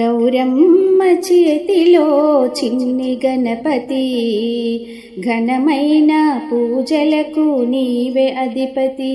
గౌరమ్మ చేతిలో చిన్ని గణపతి. ఘనమైన పూజలకు నీవే అధిపతి.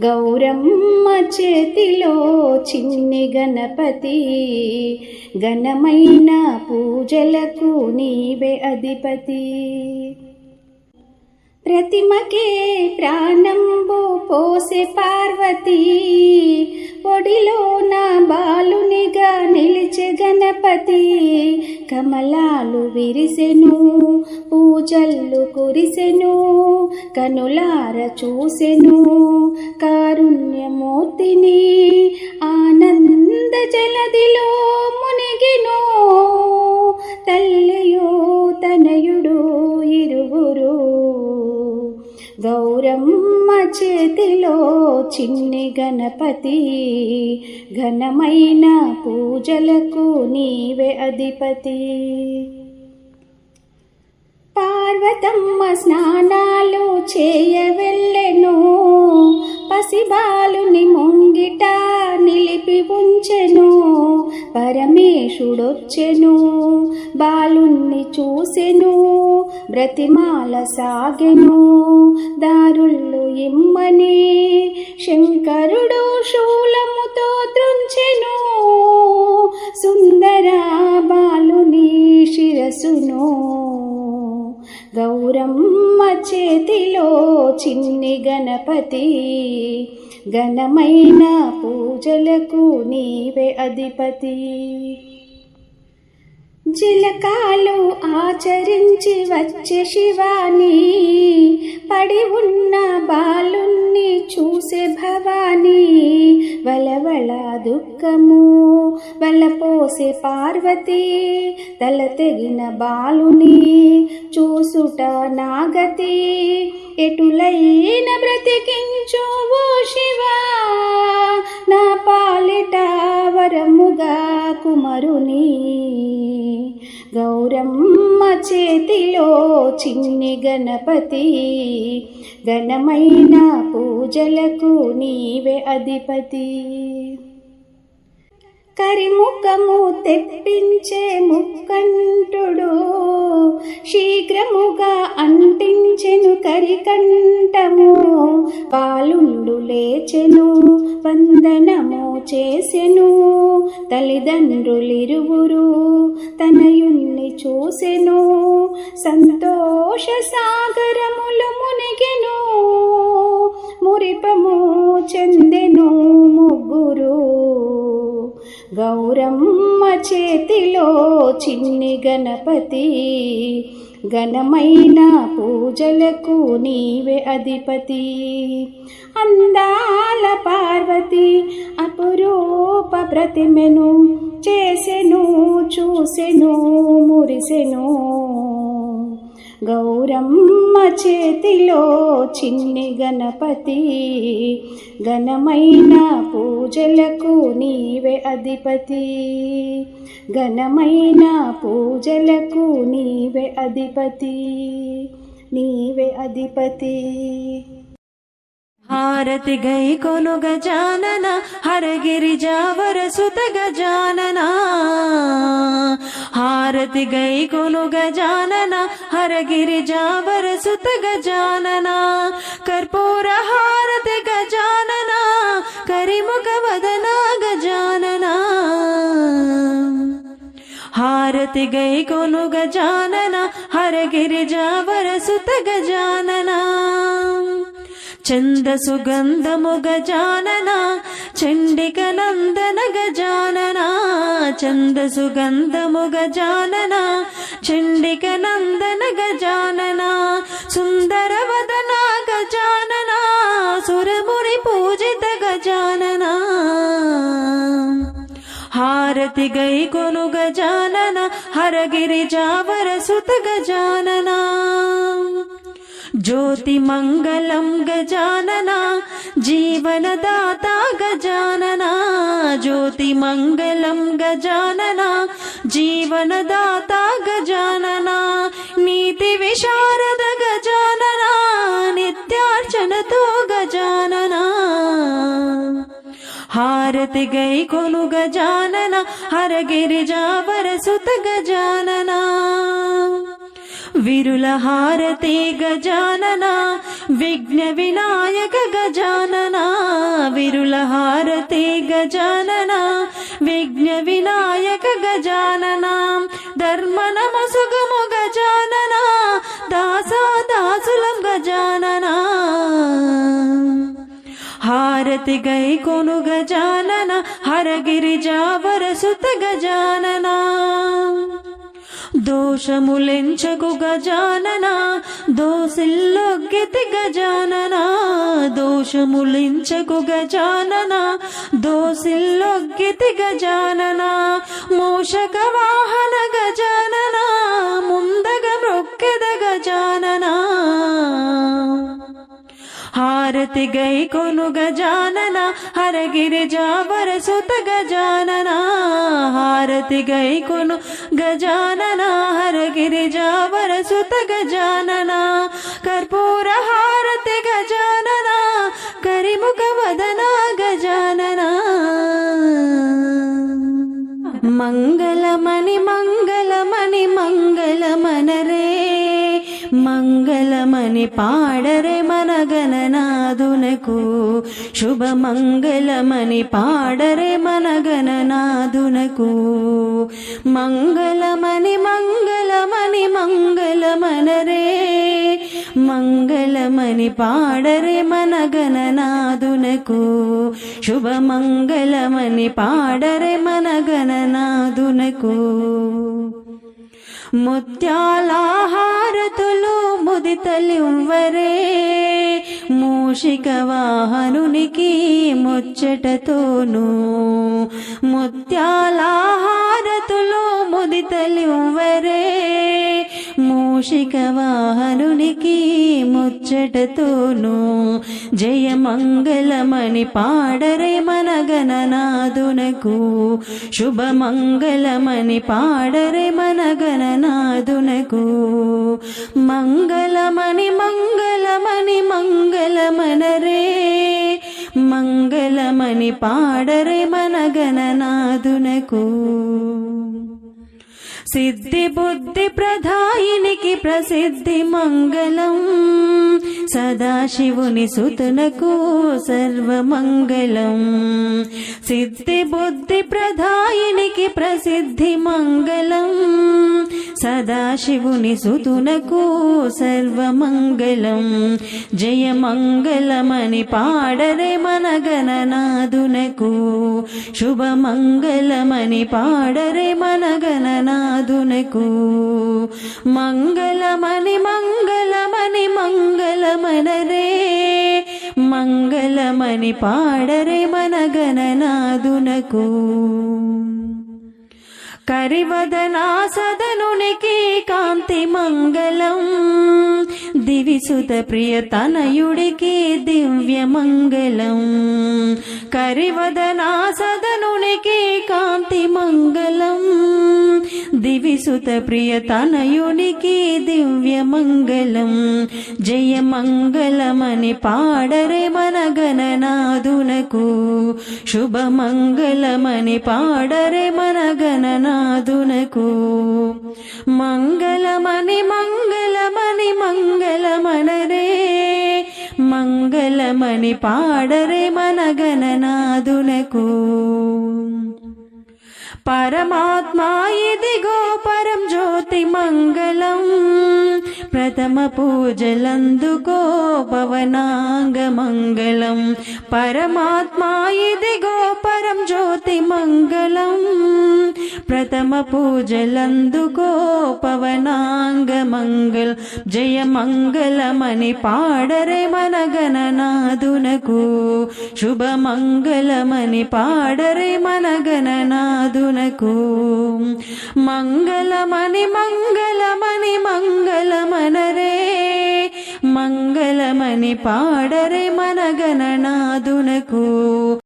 గౌరమ్మ చేతిలో చిన్ని గణపతి. ఘనమైన పూజలకు నీవే అధిపతి. ప్రతిమకే ప్రాణంబు పోసే పార్వతి. ఒడిలో నా బాలునిగా నిలిచే గణపతి. కమలాలు విరిసెను పూజల్లు కురిసెను కనులార చూసెను. కారుణ్యమూర్తిని ఆనంద జలదిలో మునిగిను. తల్లియో తనయుడు ఇరువురు. గౌరమ్మ చేతిలో చిన్ని గణపతి. ఘనమైన పూజలకు నీవే అధిపతి. పార్వతమ్మ స్నానాలు చేయవెళ్ళెను పసిబాలుని ముంగిట నిలిపి ఉంచెను. పరమేశుడొచ్చెను బాలుణ్ణి చూసెను బ్రతిమాల సాగెను దారుళ్ళు ఇమ్మని శంకరుడు శూలముతో త్రుంచెను సుందర బాలు బ్రహ్మ చేతిలో చిన్ని గణపతి. ఘనమైన పూజలకు నీవే అధిపతి. జిలకాలు ఆచరించి వచ్చే శివాని. పడి ఉన్న బాలు చూసే భవానీ వలవళ దుఃఖము వలపోసే పార్వతి తల తెగిన బాలుని చూసుట నాగతి. ఎటులైన బ్రతికించు ఓ శివా నా పాలిట వరముగా కుమరుని. గౌరమ్మ చేతిలో చిన్ని గణపతి. ఘనమైన పూజలకు నీవే అధిపతి. కరిముఖము తెప్పించే ముక్కంటుడు. శీఘ్రముగా అంటించెను కరికంఠము బాలుండు లేచెను వందనము చేసెను. తల్లిదండ్రులిరువురు తనయుణ్ణి చూసెను. సంతోష సాగరములు మునిగెను. మురిపము చెందెను ముగ్గురు. గౌరమ్మ చేతిలో చిన్ని గణపతి. ఘనమైన పూజలకు నీవే అధిపతి. అందాల పార్వతి అపురూప ప్రతిమెను చేసెను చూసెను మురిసెను. గౌరమ్మ చేతిలో చిన్ని గణపతి. ఘనమైన పూజలకు నీవే అధిపతి. ఘనమైన పూజలకు నీవే అధిపతి. నీవే అధిపతి. హారతి గై కొను గజానన హరగిరి జావర సుత గజానన హారతి గై కొను గజానన హరగిరి జావర సుత గజానన కర్పూర హారతి గజానన కరిముఖ వదన గజానన హారతి గై కొను గజానన హరగిరి జావర సుత గజానన చంద సుగంధము గజానన చండిక నందన గజానన చంద సుగంధము గజానన చండిక నందన గజానన సుందర వదన గజానన సురముని పూజిత గజానన హారతి గై కొను గజానన హరగిరి జావర సుత గజానన జ్యోతి మంగళం గజానన జీవనదాత గజానన జ్యోతి మంగళం గజానన జీవనదాత గజానన నీతి విశారద గజానన నిత్యార్చనతో గజానన హారతి గై విరుల హారతే గజానన విఘ్న వినాయక గజానన విరుల హారతే గజానన విఘ్న వినాయక గజానన ధర్మ నమసుగము గజానన దాసా దాసులం గజానన. హారతి గై కొను గజానన హరగిరి జావర సుత గజానన. దోషములెంచగు గజానన దోసిల్లొగ్గెతి గజానన దోషములెంచగు గజానన దోసిల్లొగ్గెతి గజానన మూషక వాహన గజానన ముందగ మృక్కెద గజాననా. హారతి గై కొను గజానన హరగిరిజావర సుత గజానన హారతి గై కొను గజానన హరగిరిజావర సుత గజానన కర్పూర హారతి గజానన కరిముఖ వదన గజానన మంగళమణి మంగళమణి మంగళమనరే మంగళమని పాడరే మన గణనాదునకు శుభ మంగళమని పాడరే మన గణనాదునకు మంగళమని మంగళమని మంగళమనరే. మంగళమని పాడరే మన గణనాదునకు శుభ మంగళమని పాడరే మన గణనాదునకు ముత్యాలాహారతులు ముదితలివ్వరే. మూషిక వాహనునికి ముచ్చటతోను ముత్యాలాహారతులు ముదితలివ్వరే. మూషిక వాహనునికి ముచ్చటతోను జయ మంగళమని పాడరే మన గణనాదునకు శుభ మంగళమని పాడరే మన గణనాదునకు మంగళమణి మంగళమని మంగళమనరే. మంగళమణి పాడరే మన గణనాదునకు సిద్ధి బుద్ధి ప్రధాయినికి ప్రసిద్ధి మంగళం. సదాశివుని సుతునకు సర్వమంగళం. సిద్ధి బుద్ధి ప్రధాయినికి ప్రసిద్ధి మంగళం. సదాశివుని సుతునకు సర్వమంగళం. జయ మంగళమని పాడరే మన గణనాదునకు శుభమంగళమని పాడరే మన గణనాదునకు మంగళమని మంగళమని మంగళమనరే. మంగళమని పాడరే మన గణనాదునకు కరివదనా సదనునికి కాంతి మంగళం. దివిసుత ప్రియ తనయుడికి దివ్య మంగళం. కరివదనా సదనునికి కాంతి మంగళం. దివిసుత ప్రియ తనయునికి దివ్య మంగళం జయ మంగళమని పాడరే మన గణనాదునకు శుభ మంగళమని పాడరే మన గణనాదునకు మంగళమని మంగళమని మంగళమనరే మంగళమని పాడరే మన గణనాదునకు परमात्माय दि गोपरम् ज्योतिमङ्गलम्। ప్రథమ పూజలందుకో పవనాంగ మంగళం పరమాత్మా ఇదిగో పరం జ్యోతి మంగళం. ప్రథమ పూజలందుకో పవనాంగ మంగళ జయ మంగళమని పాడరే మన గణనాదునకు శుభ మంగళమని పాడరే మన గణనాదునకు మంగళమని మంగళమని మంగళమనరే మంగళమని పాడరే మన గణనాదునకు